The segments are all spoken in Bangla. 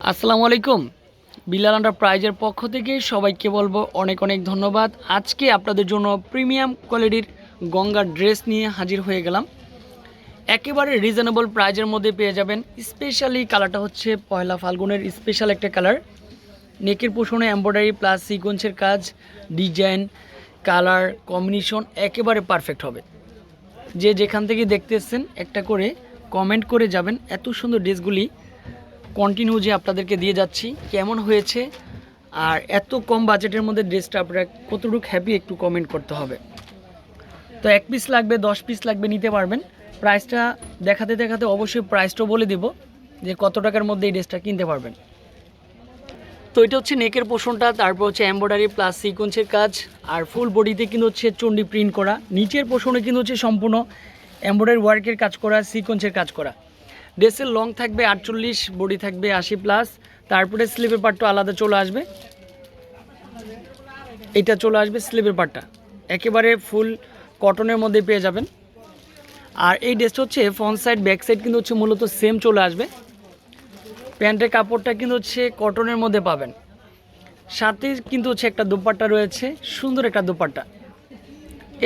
আসসালামু আলাইকুম। বিলাল প্রাইজের পক্ষ থেকে সবাইকে বলব অনেক অনেক ধন্যবাদ। আজকে আপনাদের জন্য প্রিমিয়াম কোয়ালিটির গঙ্গার ড্রেস নিয়ে হাজির হয়ে গেলাম। একেবারে রিজনেবল প্রাইজের মধ্যে পেয়ে যাবেন। স্পেশালি কালারটা হচ্ছে পয়লা ফাল্গুনের স্পেশাল একটা কালার। নেকের পোষণে এমব্রয়ডারি প্লাস সিকোয়েন্সের কাজ, ডিজাইন, কালার, কম্বিনেশন একেবারে পারফেক্ট হবে। যে যেখান থেকে দেখতেছেন একটা করে কমেন্ট করে যাবেন। এত সুন্দর ড্রেসগুলি কন্টিনিউ যে আপনাদেরকে দিয়ে যাচ্ছি, কেমন হয়েছে আর এত কম বাজেটের মধ্যে ড্রেসটা আপনারা কতটুকু হ্যাপি একটু কমেন্ট করতে হবে। তো এক পিস লাগবে, দশ পিস লাগবে, নিতে পারবেন। প্রাইসটা দেখাতে দেখাতে অবশ্যই প্রাইসটাও বলে দেব যে কত টাকার মধ্যে এই ড্রেসটা কিনতে পারবেন। তো এটা হচ্ছে নেকের পোষণটা, তারপর হচ্ছে এমব্রয়ডারি প্লাস সিকোয়েন্সের কাজ, আর ফুল বডিতে কিন্তু হচ্ছে চণ্ডী প্রিন্ট করা। নিচের পোষণে কিন্তু হচ্ছে সম্পূর্ণ এমব্রয়ডারি ওয়ার্কের কাজ করা সিকোয়েন্সের কাজ করা। ড্রেসের লং থাকবে আটচল্লিশ, বডি থাকবে আশি প্লাস তারপরে স্লিপের পার্টটা আলাদা চলে আসবে। এটা চলে আসবে স্লিপের পার্টটা একেবারে ফুল কটনের মধ্যে পেয়ে যাবেন। আর এই ড্রেসটা হচ্ছে ফ্রন্ট সাইড ব্যাক সাইড কিন্তু হচ্ছে মূলত সেম চলে আসবে। প্যান্টের কাপড়টা কিন্তু হচ্ছে কটনের মধ্যে পাবেন। সাথে কিন্তু হচ্ছে একটা দোপাট্টা রয়েছে, সুন্দর একটা দোপাট্টা।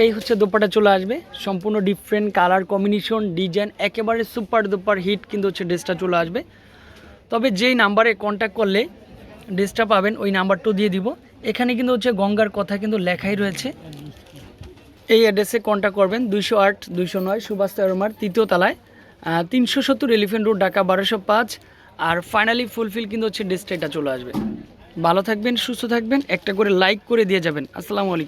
এই হচ্ছে দোপাটা চলে আসবে। সম্পূর্ণ ডিফারেন্ট কালার কম্বিনেশন ডিজাইন একেবারে সুপার দুপার হিট কিন্তু হচ্ছে ড্রেসটা চলে আসবে। তবে যেই নাম্বারে কন্ট্যাক্ট করলে ড্রেসটা পাবেন, ওই নাম্বারটাও দিয়ে দিব। এখানে কিন্তু হচ্ছে গঙ্গার কথা কিন্তু লেখাই রয়েছে। এই অ্যাড্রেসে কন্ট্যাক্ট করবেন, দুইশো আট, দুইশো নয়, সুভাষ তেরোমার তৃতীয় তলায়। তিনশো সত্তর এলিফেন্ট রোড ঢাকা বারোশো পাঁচ। আর ফাইনালি ফুলফিল কিন্তু হচ্ছে ড্রেসটা এটা চলে আসবে। ভালো থাকবেন, সুস্থ থাকবেন, একটা করে লাইক করে দিয়ে যাবেন। আসসালামু আলাইকুম।